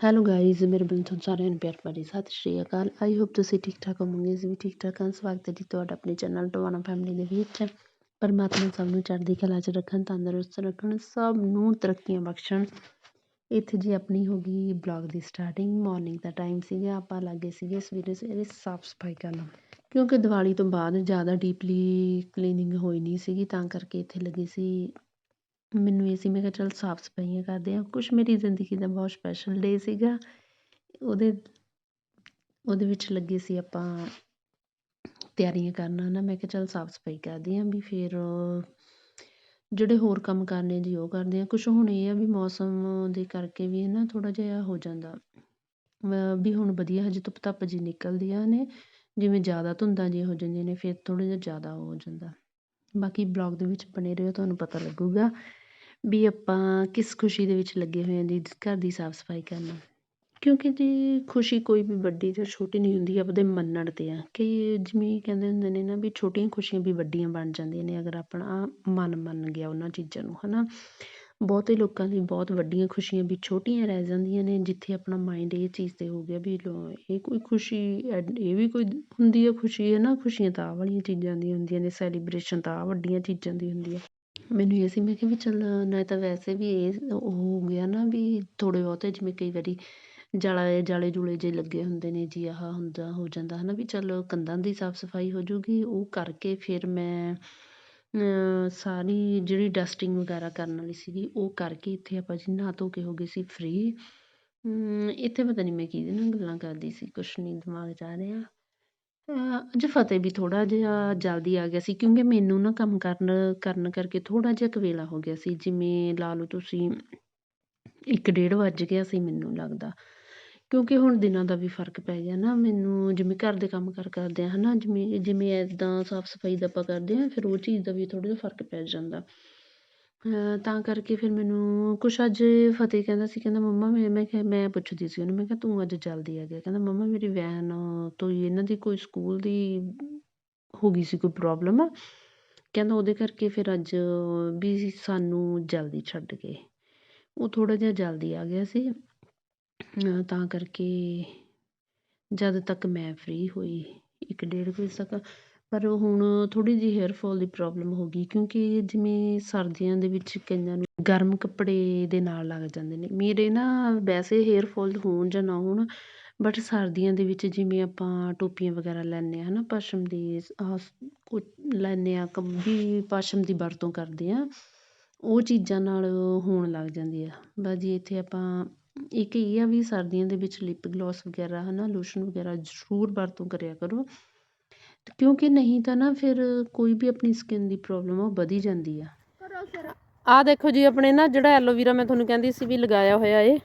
Hello guys ਮੇਰੇ ਵੱਲੋਂ ਤੁਹਾਨੂੰ ਸਾਰਿਆਂ ਨੂੰ ਪਿਆਰ ਭਰੀ ਸਤਿ ਸ਼੍ਰੀ ਅਕਾਲ ਆਈ ਹੋਪ ਤੁਸੀਂ ਠੀਕ ਠਾਕ ਹੋਵੋਗੇ ਜੀ ਵੀ ਠੀਕ ਠਾਕ ਹਾਂ ਸਵਾਗਤ ਹੈ ਜੀ ਤੁਹਾਡਾ ਆਪਣੇ ਚੈਨਲ ਟਵਾਨਾ ਫੈਮਿਲੀ ਦੇ ਵਿੱਚ ਪਰਮਾਤਮਾ ਸਭ ਨੂੰ ਚੜ੍ਹਦੀ ਕਲਾ 'ਚ ਰੱਖਣ ਤੰਦਰੁਸਤ ਰੱਖਣ ਸਭ ਨੂੰ ਤਰੱਕੀਆਂ ਬਖਸ਼ਣ ਇੱਥੇ ਜੀ ਆਪਣੀ ਹੋ ਗਈ ਬਲੌਗ ਦੀ ਸਟਾਰਟਿੰਗ ਮਾਰਨਿੰਗ ਦਾ ਟਾਈਮ ਸੀਗਾ ਆਪਾਂ ਲੱਗੇ ਸੀਗੇ ਸਵੇਰੇ ਸਵੇਰੇ ਸਾਫ਼ ਸਫ਼ਾਈ ਕਰਨਾ ਕਿਉਂਕਿ ਦੀਵਾਲੀ ਤੋਂ ਬਾਅਦ ਜ਼ਿਆਦਾ ਡੀਪਲੀ ਕਲੀਨਿੰਗ ਹੋਈ ਨਹੀਂ ਸੀਗੀ ਤਾਂ ਕਰਕੇ ਇੱਥੇ ਲੱਗੀ ਸੀ ਮੈਨੂੰ ਇਹ ਸੀ, ਮੈਂ ਕਿਹਾ ਚੱਲ ਸਾਫ਼ ਸਫਾਈਆਂ ਕਰਦੇ ਹਾਂ। ਕੁਛ ਮੇਰੀ ਜ਼ਿੰਦਗੀ ਦਾ ਬਹੁਤ ਸਪੈਸ਼ਲ ਡੇ ਸੀਗਾ। ਉਹਦੇ ਉਹਦੇ ਵਿੱਚ ਲੱਗੇ ਸੀ ਆਪਾਂ ਤਿਆਰੀਆਂ ਕਰਨਾ ਨਾ, ਮੈਂ ਕਿਹਾ ਚੱਲ ਸਾਫ਼ ਸਫ਼ਾਈ ਕਰਦੇ ਹਾਂ ਵੀ ਫਿਰ ਜਿਹੜੇ ਹੋਰ ਕੰਮ ਕਰਨੇ ਜੀ ਉਹ ਕਰਦੇ ਹਾਂ। ਕੁਛ ਹੁਣ ਇਹ ਆ ਵੀ ਮੌਸਮ ਦੇ ਕਰਕੇ ਵੀ ਨਾ ਥੋੜ੍ਹਾ ਜਿਹਾ ਹੋ ਜਾਂਦਾ। ਵੀ ਹੁਣ ਵਧੀਆ, ਹਜੇ ਧੁੱਪ ਧੱਪ ਜਿਹੀ ਨਿਕਲਦੀਆਂ ਨੇ, ਜਿਵੇਂ ਜ਼ਿਆਦਾ ਧੁੰਦਾਂ ਜਿਹੀਆਂ ਹੋ ਜਾਂਦੀਆਂ ਨੇ, ਫਿਰ ਥੋੜ੍ਹਾ ਜਿਹਾ ਜ਼ਿਆਦਾ ਹੋ ਜਾਂਦਾ। ਬਾਕੀ ਬਲੌਗ ਦੇ ਵਿੱਚ ਬਣੇ ਰਹੋ, ਤੁਹਾਨੂੰ ਪਤਾ ਲੱਗੂਗਾ। ਵੀ ਆਪਾਂ ਕਿਸ ਖੁਸ਼ੀ ਦੇ ਵਿੱਚ ਲੱਗੇ ਹੋਏ ਹਾਂ ਜੀ, ਘਰ ਦੀ ਸਾਫ਼ ਸਫ਼ਾਈ ਕਰਨਾ। ਕਿਉਂਕਿ ਜੀ ਖੁਸ਼ੀ ਕੋਈ ਵੀ ਵੱਡੀ ਜਾਂ ਛੋਟੀ ਨਹੀਂ ਹੁੰਦੀ, ਆਪਦੇ ਮੰਨਣ 'ਤੇ ਆ। ਕਿ ਜਿਵੇਂ ਕਹਿੰਦੇ ਹੁੰਦੇ ਨੇ ਨਾ ਵੀ ਛੋਟੀਆਂ ਖੁਸ਼ੀਆਂ ਵੀ ਵੱਡੀਆਂ ਬਣ ਜਾਂਦੀਆਂ ਨੇ, ਅਗਰ ਆਪਣਾ ਮਨ ਮੰਨ ਗਿਆ ਉਹਨਾਂ ਚੀਜ਼ਾਂ ਨੂੰ ਹੈ ਨਾ ਬਹੁਤੇ ਲੋਕਾਂ ਲਈ ਬਹੁਤ ਵੱਡੀਆਂ ਖੁਸ਼ੀਆਂ ਵੀ ਛੋਟੀਆਂ ਰਹਿ ਜਾਂਦੀਆਂ ਨੇ, ਜਿੱਥੇ ਆਪਣਾ ਮਾਇੰਡ ਇਹ ਚੀਜ਼ 'ਤੇ ਹੋ ਗਿਆ ਵੀ ਲੋ, ਇਹ ਕੋਈ ਖੁਸ਼ੀ ਇਹ ਵੀ ਕੋਈ ਹੁੰਦੀ ਹੈ ਖੁਸ਼ੀ ਹੈ ਨਾ ਖੁਸ਼ੀਆਂ ਤਾਂ ਆਹ ਵਾਲੀਆਂ ਚੀਜ਼ਾਂ ਦੀਆਂ ਹੁੰਦੀਆਂ ਨੇ ਸੈਲੀਬ੍ਰੇਸ਼ਨ ਤਾਂ ਆਹ ਵੱਡੀਆਂ ਚੀਜ਼ਾਂ ਦੀ ਹੁੰਦੀ ਹੈ ਮੈਨੂੰ ਇਹ ਸੀ ਮੈਂ ਕਿਹਾ ਵੀ ਚੱਲ ਨਾ ਤਾਂ ਵੈਸੇ ਵੀ ਇਹ ਉਹ ਹੋ ਗਿਆ ਨਾ ਵੀ ਥੋੜ੍ਹੇ ਬਹੁਤੇ ਜਿਵੇਂ ਕਈ ਵਾਰੀ ਜਾਲੇ ਜਾਲੇ ਜੂਲੇ ਜੇ ਲੱਗੇ ਹੁੰਦੇ ਨੇ, ਜੀ ਆਹ ਹੁੰਦਾ, ਹੋ ਜਾਂਦਾ ਹੈ ਨਾ ਵੀ ਚੱਲ ਕੰਧਾਂ ਦੀ ਸਾਫ਼ ਸਫ਼ਾਈ ਹੋ ਜੂਗੀ, ਉਹ ਕਰਕੇ ਫਿਰ ਮੈਂ ਸਾਰੀ ਜਿਹੜੀ ਡਸਟਿੰਗ ਵਗੈਰਾ ਕਰਨ ਵਾਲੀ ਸੀਗੀ, ਉਹ ਕਰਕੇ ਇੱਥੇ ਆਪਾਂ ਜੀ ਨਹਾ ਧੋ ਕੇ ਹੋ ਗਏ ਸੀ ਫ੍ਰੀ ਇੱਥੇ ਪਤਾ ਨਹੀਂ ਮੈਂ ਕਿਹਦੇ ਨਾਲ ਗੱਲਾਂ ਕਰਦੀ ਸੀ, ਕੁਛ ਨਹੀਂ ਦਿਮਾਗ 'ਚ ਆ ਰਿਹਾ। ਅੱਜ ਫਤਿਹ ਵੀ ਥੋੜ੍ਹਾ ਜਿਹਾ ਜਲਦੀ ਆ ਗਿਆ ਸੀ, ਕਿਉਂਕਿ ਮੈਨੂੰ ਨਾ ਕੰਮ ਕਰਨ ਕਰਨ ਕਰਕੇ ਥੋੜ੍ਹਾ ਜਿਹਾ ਕਵੇਲਾ ਹੋ ਗਿਆ ਸੀ, ਜਿਵੇਂ ਲਾ ਲਓ ਤੁਸੀਂ ਇੱਕ ਡੇਢ ਵੱਜ ਗਿਆ ਸੀ ਮੈਨੂੰ ਲੱਗਦਾ। ਕਿਉਂਕਿ ਹੁਣ ਦਿਨਾਂ ਦਾ ਵੀ ਫ਼ਰਕ ਪੈ ਗਿਆ ਨਾ, ਮੈਨੂੰ ਜਿਵੇਂ ਘਰ ਦੇ ਕੰਮ ਕਾਰ, ਕਰਦੇ ਹਾਂ ਹੈ ਨਾ ਜਿਵੇਂ ਜਿਵੇਂ ਇੱਦਾਂ ਸਾਫ਼ ਸਫ਼ਾਈ ਦਾ ਆਪਾਂ ਕਰਦੇ ਹਾਂ ਫਿਰ ਉਹ ਚੀਜ਼ ਦਾ ਵੀ ਥੋੜ੍ਹਾ ਜਿਹਾ ਫ਼ਰਕ ਪੈ ਜਾਂਦਾ। ਤਾਂ ਕਰਕੇ ਫਿਰ ਮੈਨੂੰ ਕੁਛ ਅੱਜ ਫਤਿਹ ਕਹਿੰਦਾ ਸੀ, ਕਹਿੰਦਾ ਮੰਮਾ ਮੈਂ ਮੈਂ ਕਿਹਾ, ਮੈਂ ਪੁੱਛਦੀ ਸੀ ਉਹਨੂੰ, ਮੈਂ ਕਿਹਾ ਤੂੰ ਅੱਜ ਜਲਦੀ ਆ। ਗਿਆ ਕਹਿੰਦਾ ਮੰਮਾ ਮੇਰੀ ਵੈਨ ਤੋਂ ਇਹਨਾਂ ਦੀ ਕੋਈ ਸਕੂਲ ਦੀ ਹੋ ਗਈ ਸੀ ਕੋਈ ਪ੍ਰੋਬਲਮ ਕਹਿੰਦਾ ਉਹਦੇ ਕਰਕੇ ਫਿਰ ਅੱਜ ਵੀ ਸਾਨੂੰ ਜਲਦੀ ਛੱਡ ਗਏ। ਉਹ ਥੋੜ੍ਹਾ ਜਿਹਾ ਜਲਦੀ ਆ ਗਿਆ ਸੀ। ਤਾਂ ਕਰਕੇ ਜਦ ਤੱਕ ਮੈਂ ਫ੍ਰੀ ਹੋਈ, ਇੱਕ ਡੇਢ ਵਜੇ ਤੱਕ ਪਰ ਹੁਣ ਥੋੜ੍ਹੀ ਜਿਹੀ ਹੇਅਰ ਫੋਲ ਦੀ ਪ੍ਰੋਬਲਮ ਹੋ ਗਈ ਕਿਉਂਕਿ ਜਿਵੇਂ ਸਰਦੀਆਂ ਦੇ ਵਿੱਚ ਕਈਆਂ ਨੂੰ ਗਰਮ ਕੱਪੜੇ ਦੇ ਨਾਲ ਲੱਗ ਜਾਂਦੇ ਨੇ। ਮੇਰੇ ਨਾ ਵੈਸੇ ਹੇਅਰ ਫੋਲ ਹੋਣ ਜਾਂ ਨਾ ਹੋਣ ਬਟ ਸਰਦੀਆਂ ਦੇ ਵਿੱਚ ਜਿਵੇਂ ਆਪਾਂ ਟੋਪੀਆਂ ਵਗੈਰਾ ਲੈਂਦੇ ਹਾਂ ਹੈ ਨਾ ਪਸ਼ਮ ਦੀ ਕੁ ਲੈਂਦੇ ਹਾਂ, ਕੰਬੀ ਪਸ਼ਮ ਦੀ ਵਰਤੋਂ ਕਰਦੇ ਹਾਂ, ਉਹ ਚੀਜ਼ਾਂ ਨਾਲ ਹੋਣ ਲੱਗ ਜਾਂਦੀ ਆ। ਬਸ ਜੀ ਇੱਥੇ ਆਪਾਂ, ਇੱਕ ਇਹ ਆ ਵੀ ਸਰਦੀਆਂ ਦੇ ਵਿੱਚ ਲਿਪ ਗਲੋਸ ਵਗੈਰਾ ਹੈ ਨਾ ਲੋਸ਼ਨ ਵਗੈਰਾ ਜ਼ਰੂਰ ਵਰਤੋਂ ਕਰਿਆ ਕਰੋ। ਕਿਉਂਕਿ ਨਹੀਂ ਤਾਂ ਨਾ ਫਿਰ ਕੋਈ ਵੀ ਆਪਣੀ ਸਕਿਨ ਦੀ ਪ੍ਰੋਬਲਮ ਉਹ ਵਧੀ ਜਾਂਦੀ ਆ। ਆ ਦੇਖੋ ਜੀ, ਆਪਣੇ ਨਾ ਜਿਹੜਾ ਐਲੋਵੀਰਾ ਮੈਂ ਤੁਹਾਨੂੰ ਕਹਿੰਦੀ ਸੀ ਵੀ ਲਗਾਇਆ ਹੋਇਆ ਏ,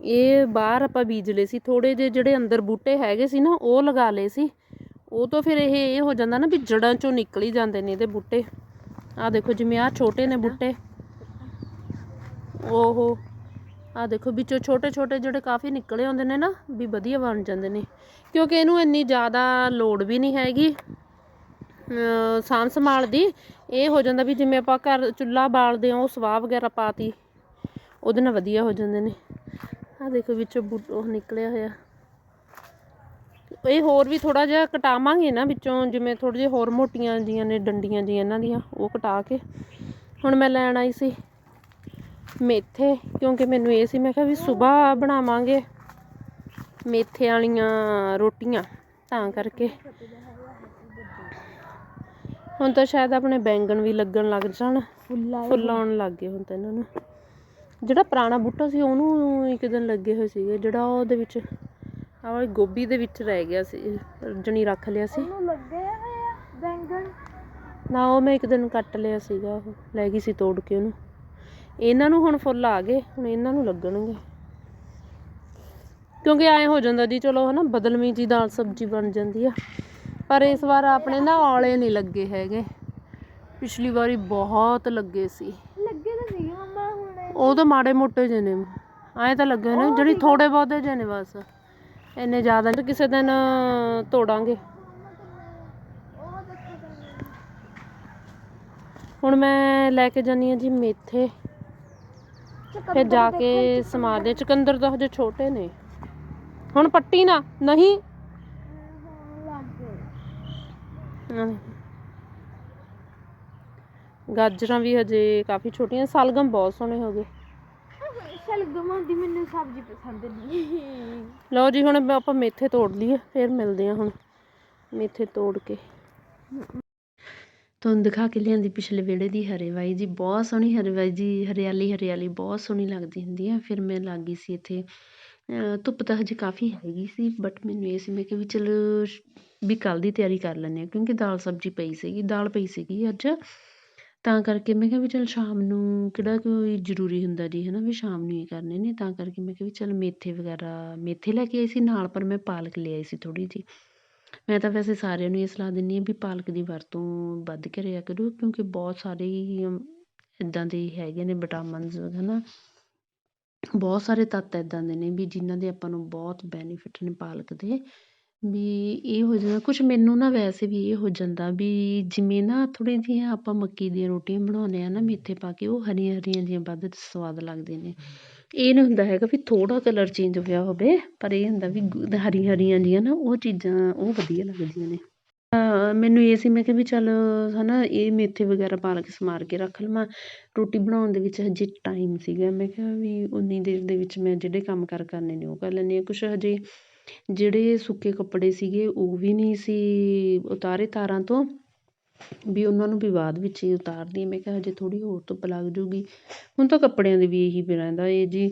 ਇਹ ਬਾਹਰ ਆਪਾਂ ਬੀਜ ਲਏ ਸੀ ਥੋੜੇ ਜਿਹੇ ਜਿਹੜੇ ਅੰਦਰ ਬੂਟੇ ਹੈਗੇ ਸੀ ਨਾ, ਉਹ ਲਗਾ ਲਏ ਸੀ। ਉਹ ਤੋਂ ਫਿਰ ਇਹ ਇਹ ਹੋ ਜਾਂਦਾ ਨਾ ਵੀ ਜੜਾਂ ਚੋਂ ਨਿਕਲ ਹੀ ਜਾਂਦੇ ਨੇ ਇਹਦੇ ਬੂਟੇ। ਆ ਦੇਖੋ ਜਿਵੇਂ ਆ ਛੋਟੇ ਨੇ ਬੂਟੇ। ਓਹੋ। ਆ ਦੇਖੋ, ਵਿੱਚੋਂ ਛੋਟੇ ਛੋਟੇ ਜਿਹੜੇ ਕਾਫੀ ਨਿਕਲੇ ਹੁੰਦੇ ਨੇ ਨਾ, ਵੀ ਵਧੀਆ ਬਣ ਜਾਂਦੇ ਨੇ। ਕਿਉਂਕਿ ਇਹਨੂੰ ਇੰਨੀ ਜ਼ਿਆਦਾ ਲੋੜ ਵੀ ਨਹੀਂ ਹੈਗੀ ਸਾਂਭ ਸੰਭਾਲ ਦੀ। ਇਹ ਹੋ ਜਾਂਦਾ ਵੀ ਜਿਵੇਂ ਆਪਾਂ ਘਰ ਚੁੱਲ੍ਹਾ ਬਾਲਦੇ ਹਾਂ, ਉਹ ਸਵਾਹ ਵਗੈਰਾ ਪਾਤੀ, ਉਹਦੇ ਨਾਲ ਵਧੀਆ ਹੋ ਜਾਂਦੇ ਨੇ। ਆ ਦੇਖੋ, ਵਿੱਚੋਂ ਬੂਟ ਉਹ ਨਿਕਲਿਆ ਹੋਇਆ। ਇਹ ਹੋਰ ਵੀ ਥੋੜਾ ਜਿਹਾ ਕਟਾਵਾਂਗੇ ਨਾ ਵਿੱਚੋਂ, ਜਿਵੇਂ ਥੋੜੇ ਜਿਹੀ ਹੋਰ ਮੋਟੀਆਂ ਜੀਆਂ ਨੇ, ਡੰਡੀਆਂ ਜੀ ਇਹਨਾਂ ਦੀਆਂ, ਉਹ ਕਟਾ ਕੇ। ਹੁਣ ਮੈਂ ਲੈਣ ਆਈ ਸੀ। ਮੇਥੇ ਕਿਉਂਕਿ ਮੈਨੂੰ ਇਹ ਸੀ ਮੈਂ ਕਿਹਾ ਵੀ ਸਵੇਰ ਬਣਾਵਾਂਗੇ ਮੇਥੇ ਵਾਲੀਆਂ ਰੋਟੀਆਂ ਤਾਂ ਕਰਕੇ। ਹੁਣ ਤਾਂ ਸ਼ਾਇਦ ਆਪਣੇ ਬੈਂਗਣ ਵੀ ਲੱਗਣ ਲੱਗ ਜਾਣ ਫੁੱਲ ਆਉਣ ਲੱਗ ਗਏ ਹੁਣ ਤਾਂ ਇਹਨਾਂ ਨੂੰ। ਜਿਹੜਾ ਪੁਰਾਣਾ ਬੂਟਾ ਸੀ ਉਹਨੂੰ ਇੱਕ ਦਿਨ ਲੱਗੇ ਹੋਏ ਸੀਗੇ ਜਿਹੜਾ ਉਹਦੇ ਵਿੱਚ ਆਹ ਗੋਭੀ ਦੇ ਵਿੱਚ ਰਹਿ ਗਿਆ ਸੀ ਜਣੀ ਰੱਖ ਲਿਆ ਸੀ। ਉਹਨੂੰ ਲੱਗੇ ਹੋਏ ਆ ਬੈਂਗਣ। ਨਾ ਉਹ ਮੈਂ ਇੱਕ ਦਿਨ ਕੱਟ ਲਿਆ ਸੀਗਾ ਉਹ ਲੈ ਗਈ ਸੀ ਤੋੜ ਕੇ ਉਹਨੂੰ। ਇਹਨਾਂ ਨੂੰ ਹੁਣ ਫੁੱਲ ਆ ਗਏ ਹੁਣ ਇਹਨਾਂ ਨੂੰ ਲੱਗਣਗੇ। ਕਿਉਂਕਿ ਐ ਹੋ ਜਾਂਦਾ ਜੀ ਚਲੋ ਹਨਾ ਬਦਲਵੀਂ ਜੀ ਦਾਲ ਸਬਜ਼ੀ ਬਣ ਜਾਂਦੀ ਆ। ਪਰ ਇਸ ਵਾਰ ਆਪਣੇ ਨਾ ਔਲੇ ਨਹੀਂ ਲੱਗੇ ਹੈਗੇ। ਪਿਛਲੀ ਵਾਰੀ ਬਹੁਤ ਲੱਗੇ ਸੀ। ਲੱਗੇ ਤਾਂ ਸੀ ਮੰਮਾ ਹੁਣ ਉਹ ਤਾਂ ਮਾੜੇ ਮੋਟੇ ਜਿਹੇ ਨੇ। ਐਂ ਤਾਂ ਲੱਗੇ ਨੇ ਜਿਹੜੀ ਥੋੜੇ ਬਹੁਤੇ ਜਿਹੇ ਨੇ ਬਸ। ਇੰਨੇ ਜ਼ਿਆਦਾ ਕਿਸੇ ਦਿਨ ਤੋੜਾਂਗੇ। ਹੁਣ ਮੈਂ ਲੈ ਕੇ ਜਾਨੀ ਆ ਜੀ ਮੇਥੇ। ਫਿਰ ਜਾ ਕੇ ਸਮਾਰਦੇ ਚੁਕੰਦਰ ਤਾਂ ਹਜੇ ਛੋਟੇ ਨੇ। ਹੁਣ ਪੱਟੀ ਨਾ ਨਹੀਂ। ਗਾਜਰਾਂ ਵੀ ਹਜੇ ਕਾਫੀ ਛੋਟੀਆਂ ਸਲਗਮ ਬਹੁਤ ਸੋਹਣੇ ਹੋ ਗਏ। ਸ਼ਲਗਮਾਂ ਦੀ ਮੈਨੂੰ ਸਬਜ਼ੀ ਪਸੰਦ ਨਹੀਂ। ਲਓ ਜੀ ਹੁਣ ਆਪਾਂ ਮੇਥੇ ਤੋੜ ਲਈਏ ਫਿਰ ਮਿਲਦੇ ਆ ਹੁਣ ਮੇਥੇ ਤੋੜ ਕੇ। ਤੁਹਾਨੂੰ ਦਿਖਾ ਕੇ ਲਿਆਂਦੀ ਪਿਛਲੇ ਵਿਹੜੇ ਦੀ ਹਰੇਵਾਈ ਜੀ, ਬਹੁਤ ਸੋਹਣੀ ਹਰੇਵਾਈ ਜੀ, ਹਰਿਆਲੀ ਹਰਿਆਲੀ ਬਹੁਤ ਸੋਹਣੀ ਲੱਗਦੀ ਹੁੰਦੀ ਆ। ਫਿਰ ਮੈਂ ਲੱਗ ਗਈ ਸੀ ਇੱਥੇ। ਧੁੱਪ ਤਾਂ ਹਜੇ ਕਾਫੀ ਹੈਗੀ ਸੀ ਬਟ ਮੈਨੂੰ ਇਹ ਸੀ, ਮੈਂ ਕਿਹਾ ਵੀ ਚਲ ਵੀ ਕੱਲ ਦੀ ਤਿਆਰੀ ਕਰ ਲੈਂਦੇ ਹਾਂ, ਕਿਉਂਕਿ ਦਾਲ ਸਬਜ਼ੀ ਪਈ ਸੀਗੀ, ਦਾਲ ਪਈ ਸੀਗੀ ਅੱਜ। ਤਾਂ ਕਰਕੇ ਮੈਂ ਕਿਹਾ ਵੀ ਚਲ ਸ਼ਾਮ ਨੂੰ ਕਿਹੜਾ ਕੋਈ ਜ਼ਰੂਰੀ ਹੁੰਦਾ ਜੀ ਹੈ ਨਾ ਵੀ ਸ਼ਾਮ ਨੂੰ ਹੀ ਕਰਨੇ ਨੇ। ਤਾਂ ਕਰਕੇ ਮੈਂ ਕਿਹਾ ਵੀ ਚਲ ਮੇਥੇ ਵਗੈਰਾ, ਮੇਥੇ ਲੈ ਕੇ ਆਈ ਸੀ ਨਾਲ, ਪਰ ਮੈਂ ਪਾਲਕ ਲੈ ਆਈ ਸੀ ਥੋੜ੍ਹੀ ਜਿਹੀ। ਮੈਂ ਤਾਂ ਵੈਸੇ ਸਾਰਿਆਂ ਨੂੰ ਇਹ ਸਲਾਹ ਦਿੰਦੀ ਹਾਂ ਵੀ ਪਾਲਕ ਦੀ ਵਰਤੋਂ ਵੱਧ ਕਰਿਆ ਕਰੋ, ਕਿਉਂਕਿ ਬਹੁਤ ਸਾਰੇ ਇੱਦਾਂ ਦੇ ਹੈਗੇ ਨੇ ਵਿਟਾਮਿਨਸ ਹੈ ਨਾ ਬਹੁਤ ਸਾਰੇ ਤੱਤ ਇੱਦਾਂ ਦੇ ਨੇ ਵੀ ਜਿਨ੍ਹਾਂ ਦੇ ਆਪਾਂ ਨੂੰ ਬਹੁਤ ਬੈਨੀਫਿਟ ਨੇ ਪਾਲਕ ਦੇ। ਵੀ ਇਹ ਹੋ ਜਾਂਦਾ, ਕੁਛ ਮੈਨੂੰ ਨਾ ਵੈਸੇ ਵੀ ਇਹ ਹੋ ਜਾਂਦਾ ਵੀ ਜਿਵੇਂ ਨਾ ਥੋੜ੍ਹੀਆਂ ਜਿਹੀਆਂ ਆਪਾਂ ਮੱਕੀ ਦੀਆਂ ਰੋਟੀਆਂ ਬਣਾਉਂਦੇ ਹਾਂ ਨਾ, ਮੇਥੇ ਪਾ ਕੇ, ਉਹ ਹਰੀਆਂ ਹਰੀਆਂ ਜਿਹੀਆਂ ਵੱਧ ਸਵਾਦ ਲੱਗਦੇ ਨੇ। ਇਹ ਨਹੀਂ ਹੁੰਦਾ ਹੈਗਾ ਵੀ ਥੋੜ੍ਹਾ ਕਲਰ ਚੇਂਜ ਹੋਇਆ ਹੋਵੇ, ਪਰ ਇਹ ਹੁੰਦਾ ਵੀ ਗੁ- ਹਰੀਆਂ ਹਰੀਆਂ ਜਿਹੀਆਂ ਨਾ, ਉਹ ਚੀਜ਼ਾਂ, ਉਹ ਵਧੀਆ ਲੱਗਦੀਆਂ ਨੇ। ਮੈਨੂੰ ਇਹ ਸੀ, ਮੈਂ ਕਿਹਾ ਵੀ ਚੱਲ ਹੈ ਨਾ ਇਹ ਮੇਥੇ ਵਗੈਰਾ ਪਾਲਕ ਸਮਾਰ ਕੇ ਰੱਖ ਲਵਾਂ। ਰੋਟੀ ਬਣਾਉਣ ਦੇ ਵਿੱਚ ਹਜੇ ਟਾਈਮ ਸੀਗਾ। ਮੈਂ ਕਿਹਾ ਵੀ ਉਨੀ ਦੇਰ ਦੇ ਵਿੱਚ ਮੈਂ ਜਿਹੜੇ ਕੰਮ ਕਾਰ ਕਰਨੇ ਨੇ, ਉਹ ਕਰ ਲੈਂਦੀ ਹਾਂ। ਕੁਛ ਹਜੇ ਜਿਹੜੇ ਸੁੱਕੇ ਕੱਪੜੇ ਸੀਗੇ, ਉਹ ਵੀ ਨਹੀਂ ਸੀ ਉਤਾਰੇ ਤਾਰਾਂ ਤੋਂ। ਵੀ ਉਹਨਾਂ ਨੂੰ ਵੀ ਬਾਅਦ ਵਿੱਚ ਹੀ ਉਤਾਰਦੀ ਮੈਂ ਕਿਹਾ ਹਜੇ ਥੋੜ੍ਹੀ ਹੋਰ ਧੁੱਪ ਲੱਗ ਜੂਗੀ। ਹੁਣ ਤਾਂ ਕੱਪੜਿਆਂ ਦੇ ਵੀ ਇਹੀ ਰਹਿੰਦਾ। ਇਹ ਜੀ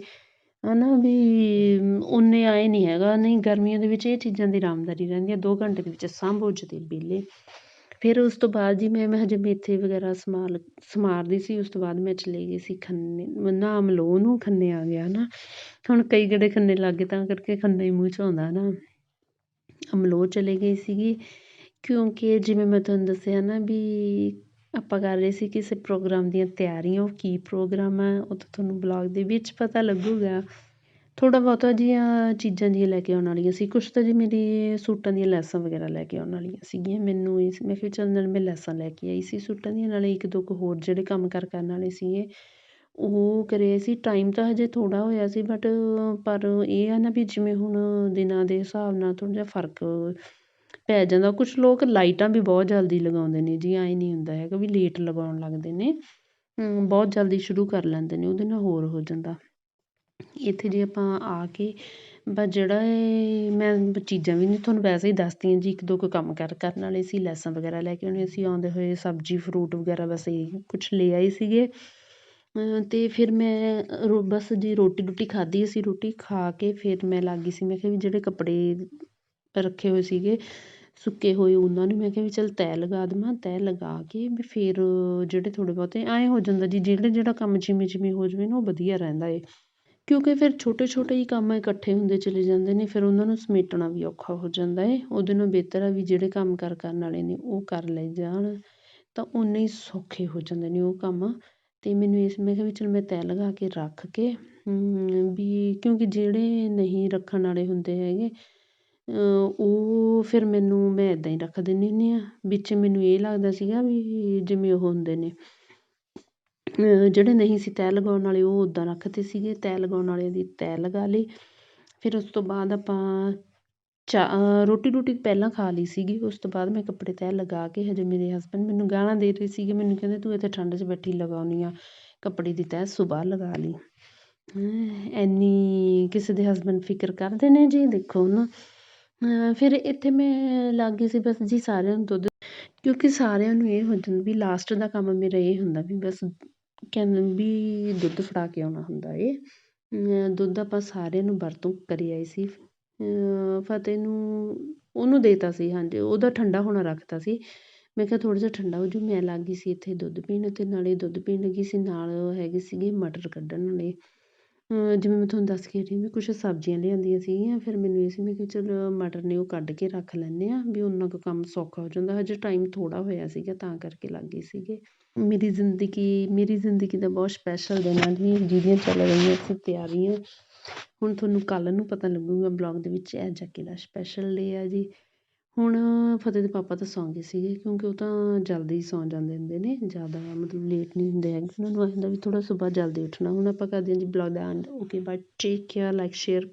ਹੈ ਨਾ ਵੀ ਓਨੇ ਆਏ ਨਹੀਂ ਹੈਗਾ। ਨਹੀਂ, ਗਰਮੀਆਂ ਦੇ ਵਿੱਚ ਇਹ ਚੀਜ਼ਾਂ ਦੀ ਆਰਾਮਦਾਰੀ ਰਹਿੰਦੀ ਹੈ ਦੋ ਘੰਟੇ ਦੇ ਵਿੱਚ ਸਾਂਭੋ ਜਦੇ ਵਿਹਲੇ ਫਿਰ ਉਸ ਤੋਂ ਬਾਅਦ ਜੀ ਮੈਂ ਮੈਂ ਹਜੇ ਮੇਥੇ ਵਗੈਰਾ ਸਮਾਰ ਸਮਾਰਦੀ ਸੀ। ਉਸ ਤੋਂ ਬਾਅਦ ਮੈਂ ਚਲੇ ਗਈ ਸੀ ਖੰਨੇ ਨਾ ਅਮਲੋ ਨੂੰ ਖੰਨੇ ਆ ਗਿਆ ਨਾ ਹੁਣ ਕਈ ਗੇੜੇ ਖੰਨੇ ਲੱਗ ਗਏ ਤਾਂ ਕਰਕੇ ਖੰਨਾ ਹੀ ਮੂੰਹ 'ਚ ਆਉਂਦਾ ਨਾ ਅਮਲੋਹ ਚਲੇ ਗਈ ਸੀਗੀ। ਕਿਉਂਕਿ ਜਿਵੇਂ ਮੈਂ ਤੁਹਾਨੂੰ ਦੱਸਿਆ ਨਾ ਵੀ ਆਪਾਂ ਕਰ ਰਹੇ ਸੀ ਕਿਸੇ ਪ੍ਰੋਗਰਾਮ ਦੀਆਂ ਤਿਆਰੀਆਂ, ਉਹ ਕੀ ਪ੍ਰੋਗਰਾਮ ਹੈ ਉਹ ਤਾਂ ਤੁਹਾਨੂੰ ਬਲੋਗ ਦੇ ਵਿੱਚ ਪਤਾ ਲੱਗੂਗਾ। ਥੋੜ੍ਹਾ ਬਹੁਤਾ ਜਿਹੀਆਂ ਚੀਜ਼ਾਂ ਜਿਹੀਆਂ ਲੈ ਕੇ ਆਉਣ ਵਾਲੀਆਂ ਸੀ। ਕੁਛ ਤਾਂ ਜੀ ਮੇਰੀ ਸੂਟਾਂ ਦੀਆਂ ਲੈਸਾਂ ਵਗੈਰਾ ਲੈ ਕੇ ਆਉਣ ਵਾਲੀਆਂ ਸੀਗੀਆਂ। ਮੈਨੂੰ ਇਹ ਸੀ, ਮੈਂ ਕਿਹਾ ਚੱਲ ਨਾਲ ਮੈਂ ਲੈਸਾਂ ਲੈ ਕੇ ਆਈ ਸੀ ਸੂਟਾਂ ਦੀਆਂ। ਨਾਲੇ ਇੱਕ ਦੋ ਕੁ ਹੋਰ ਜਿਹੜੇ ਕੰਮ ਕਾਰ ਕਰਨ ਵਾਲੇ ਸੀਗੇ, ਉਹ ਕਰੇ ਸੀ। ਟਾਈਮ ਤਾਂ ਹਜੇ ਥੋੜ੍ਹਾ ਹੋਇਆ ਸੀ ਬਟ ਪਰ ਇਹ ਆ ਨਾ ਵੀ ਜਿਵੇਂ ਹੁਣ ਦਿਨਾਂ ਦੇ ਹਿਸਾਬ ਨਾਲ ਥੋੜ੍ਹਾ ਜਿਹਾ ਫ਼ਰਕ ਪੈ ਜਾਂਦਾ। ਕੁਛ ਲੋਕ ਲਾਈਟਾਂ ਵੀ ਬਹੁਤ ਜਲਦੀ ਲਗਾਉਂਦੇ ਨੇ ਜੀ, ਐਂ ਨਹੀਂ ਹੁੰਦਾ ਹੈਗਾ ਵੀ ਲੇਟ ਲਗਾਉਣ ਲੱਗਦੇ ਨੇ। ਬਹੁਤ ਜਲਦੀ ਸ਼ੁਰੂ ਕਰ ਲੈਂਦੇ ਨੇ, ਉਹਦੇ ਨਾਲ ਹੋਰ ਹੋ ਜਾਂਦਾ। ਇੱਥੇ ਜੇ ਆਪਾਂ ਆ ਕੇ ਬਸ ਜਿਹੜਾ ਇਹ ਮੈਂ ਚੀਜ਼ਾਂ ਵੀ ਨਹੀਂ ਤੁਹਾਨੂੰ ਵੈਸੇ ਹੀ ਦੱਸਦੀ ਹਾਂ ਜੀ, ਇੱਕ ਦੋ ਕੁ ਕੰਮ ਕਾਰ, ਕਰਨ ਵਾਲੇ ਸੀ, ਲੈਸਾਂ ਵਗੈਰਾ ਲੈ ਕੇ ਆਉਣੇ ਅਸੀਂ ਆਉਂਦੇ ਹੋਏ ਸਬਜ਼ੀ ਫਰੂਟ ਵਗੈਰਾ ਬਸ ਇਹ ਕੁਛ ਲੈ ਆਏ ਸੀਗੇ। ਅਤੇ ਫਿਰ ਮੈਂ ਰੋ, ਬਸ ਜੀ ਰੋਟੀ ਰੂਟੀ ਖਾਧੀ ਅਸੀਂ, ਰੋਟੀ ਖਾ ਕੇ ਫਿਰ ਮੈਂ ਲੱਗ ਗਈ ਸੀ। ਮੈਂ ਕਿਹਾ ਵੀ ਜਿਹੜੇ ਕੱਪੜੇ ਰੱਖੇ ਹੋਏ ਸੀਗੇ ਸੁੱਕੇ ਹੋਏ ਉਹਨਾਂ ਨੂੰ, ਮੈਂ ਕਿਹਾ ਵੀ ਚੱਲ ਤੈਅ ਲਗਾ ਦੇਵਾਂ ਤੈਅ ਲਗਾ ਕੇ ਵੀ ਫਿਰ ਜਿਹੜੇ ਥੋੜ੍ਹੇ ਬਹੁਤੇ ਐਂ ਹੋ ਜਾਂਦਾ ਜੀ, ਜਿਹੜਾ ਜਿਹੜਾ ਕੰਮ ਜਿਵੇਂ ਜਿਵੇਂ ਹੋ ਜਾਵੇ ਨਾ, ਉਹ ਵਧੀਆ ਰਹਿੰਦਾ ਏ। ਕਿਉਂਕਿ ਫਿਰ ਛੋਟੇ ਛੋਟੇ ਹੀ ਕੰਮ ਇਕੱਠੇ ਹੁੰਦੇ ਚਲੇ ਜਾਂਦੇ ਨੇ, ਫਿਰ ਉਹਨਾਂ ਨੂੰ ਸਮੇਟਣਾ ਵੀ ਔਖਾ ਹੋ ਜਾਂਦਾ ਏ। ਉਹਦੇ ਨਾਲੋਂ ਬਿਹਤਰ ਆ ਵੀ ਜਿਹੜੇ ਕੰਮ ਕਾਰ, ਕਰਨ ਵਾਲੇ ਨੇ, ਉਹ ਕਰ ਲਏ ਜਾਣ। ਤਾਂ ਉਨੇ ਹੀ ਸੌਖੇ ਹੋ ਜਾਂਦੇ ਨੇ ਉਹ ਕੰਮ। ਅਤੇ ਮੈਨੂੰ ਇਸ, ਮੈਂ ਕਿਹਾ ਵੀ ਚੱਲ ਮੈਂ ਤੈਅ ਲਗਾ ਕੇ ਰੱਖ ਕੇ ਵੀ ਕਿਉਂਕਿ ਜਿਹੜੇ ਨਹੀਂ ਰੱਖਣ ਵਾਲੇ ਹੁੰਦੇ ਹੈਗੇ ਉਹ ਫਿਰ ਮੈਨੂੰ ਮੈਂ ਇੱਦਾਂ ਹੀ ਰੱਖ ਦਿੰਦੀ ਹੁੰਦੀ ਹਾਂ। ਵਿੱਚ ਮੈਨੂੰ ਇਹ ਲੱਗਦਾ ਸੀਗਾ ਵੀ ਜਿਵੇਂ ਉਹ ਹੁੰਦੇ ਨੇ ਜਿਹੜੇ ਨਹੀਂ ਸੀ ਤੈਅ ਲਗਾਉਣ ਵਾਲੇ ਉਹ ਉੱਦਾਂ ਰੱਖਤੇ ਸੀਗੇ ਤੈਅ ਲਗਾਉਣ ਵਾਲਿਆਂ ਦੀ ਤੈਅ ਲਗਾ ਲਈ। ਫਿਰ ਉਸ ਤੋਂ ਬਾਅਦ ਆਪਾਂ ਚਾ, ਅਹ ਰੋਟੀ ਰੂਟੀ ਪਹਿਲਾਂ ਖਾ ਲਈ ਸੀਗੀ, ਉਸ ਤੋਂ ਬਾਅਦ ਮੈਂ ਕੱਪੜੇ ਤੈਅ ਲਗਾ ਕੇ ਹਜੇ ਮੇਰੇ ਹਸਬੈਂਡ ਮੈਨੂੰ ਗਾਲਾਂ ਦੇ ਰਹੇ ਸੀਗੇ, ਮੈਨੂੰ ਕਹਿੰਦੇ ਤੂੰ ਇੱਥੇ ਠੰਡ 'ਚ ਬੈਠੀ ਲਗਾਉਂਦੀ ਆ, ਕੱਪੜੇ ਦੀ ਤੈਅ ਸੁਬਾਹ ਲਗਾ ਲਈ। ਹੈਂ ਇੰਨੀ ਕਿਸੇ ਦੇ ਹਸਬੈਂਡ ਫਿਕਰ ਕਰਦੇ ਨੇ ਜੀ, ਦੇਖੋ ਨਾ। ਫਿਰ ਇੱਥੇ ਮੈਂ ਲੱਗ ਗਈ ਸੀ ਬਸ ਜੀ ਸਾਰਿਆਂ ਨੂੰ ਦੁੱਧ, ਕਿਉਂਕਿ ਸਾਰਿਆਂ ਨੂੰ ਇਹ ਹੋ ਜਾਂਦਾ ਵੀ ਲਾਸਟ ਦਾ ਕੰਮ ਮੇਰਾ ਇਹ ਹੁੰਦਾ ਵੀ ਬਸ ਕਹਿੰਦੇ ਵੀ ਦੁੱਧ ਫੜਾ ਕੇ ਆਉਣਾ ਹੁੰਦਾ ਏ ਦੁੱਧ ਆਪਾਂ ਸਾਰਿਆਂ ਨੂੰ ਵਰਤੋਂ ਕਰੀ ਆਏ ਸੀ। ਫਤਿਹ ਨੂੰ ਉਹਨੂੰ ਦੇਤਾ ਸੀ, ਹਾਂਜੀ, ਉਹਦਾ ਠੰਡਾ ਹੋਣਾ ਰੱਖਤਾ ਸੀ। ਮੈਂ ਕਿਹਾ ਥੋੜ੍ਹਾ ਜਿਹਾ ਠੰਡਾ ਹੋ ਜੂ ਮੈਂ ਲੱਗ ਗਈ ਸੀ ਇੱਥੇ ਦੁੱਧ ਪੀਣ ਅਤੇ ਨਾਲੇ ਦੁੱਧ ਪੀਣ ਲੱਗੀ ਸੀ, ਨਾਲ ਹੈਗੇ ਸੀਗੇ ਮਟਰ ਕੱਢਣ ਵਾਲੇ। ਜਿਵੇਂ ਮੈਂ ਤੁਹਾਨੂੰ ਦੱਸ ਕੇ ਹਟੀ ਵੀ ਕੁਛ ਸਬਜ਼ੀਆਂ ਲਿਆਂਦੀਆਂ ਸੀਗੀਆਂ, ਫਿਰ ਮੈਨੂੰ ਇਹ ਸੀ ਮੈਂ ਕਿਹਾ ਚਲੋ ਮਟਰ ਨੇ ਉਹ ਕੱਢ ਕੇ ਰੱਖ ਲੈਂਦੇ ਹਾਂ ਵੀ ਉਨਾ ਕੁ ਕੰਮ ਸੌਖਾ ਹੋ ਜਾਂਦਾ। ਹਜੇ ਟਾਈਮ ਥੋੜ੍ਹਾ ਹੋਇਆ ਸੀਗਾ ਤਾਂ ਕਰਕੇ ਲੱਗ ਗਏ ਸੀਗੇ। ਮੇਰੀ ਜ਼ਿੰਦਗੀ ਮੇਰੀ ਜ਼ਿੰਦਗੀ ਦਾ ਬਹੁਤ ਸਪੈਸ਼ਲ ਦਿਨ ਆ ਜੀ ਜਿਹਦੀਆਂ ਚੱਲ ਰਹੀਆਂ ਸੀ ਤਿਆਰੀਆਂ। ਹੁਣ ਤੁਹਾਨੂੰ ਕੱਲ੍ਹ ਨੂੰ ਪਤਾ ਲੱਗੂਗਾ ਬਲੋਗ ਦੇ ਵਿੱਚ ਇਹ ਜਾ ਕਿਹੜਾ ਸਪੈਸ਼ਲ ਡੇ ਆ ਜੀ। ਹੁਣ ਫਤਿਹ ਦੇ ਪਾਪਾ ਤਾਂ ਸੌਂ ਗਏ ਸੀਗੇ, ਕਿਉਂਕਿ ਉਹ ਤਾਂ ਜਲਦੀ ਸੌਂ ਜਾਂਦੇ ਹੁੰਦੇ ਨੇ, ਜ਼ਿਆਦਾ ਮਤਲਬ ਲੇਟ ਨਹੀਂ ਹੁੰਦੇ ਹੈਗੇ। ਉਹਨਾਂ ਨੂੰ ਐਂ ਹੁੰਦਾ ਵੀ ਥੋੜ੍ਹਾ ਸੁਬਾਹ ਜਲਦੀ ਉੱਠਣਾ, ਹੁਣ ਆਪਾਂ ਕਰਦੇ ਹਾਂ ਜੀ ਬਲੋਗ ਦਾ end okay bye take care like share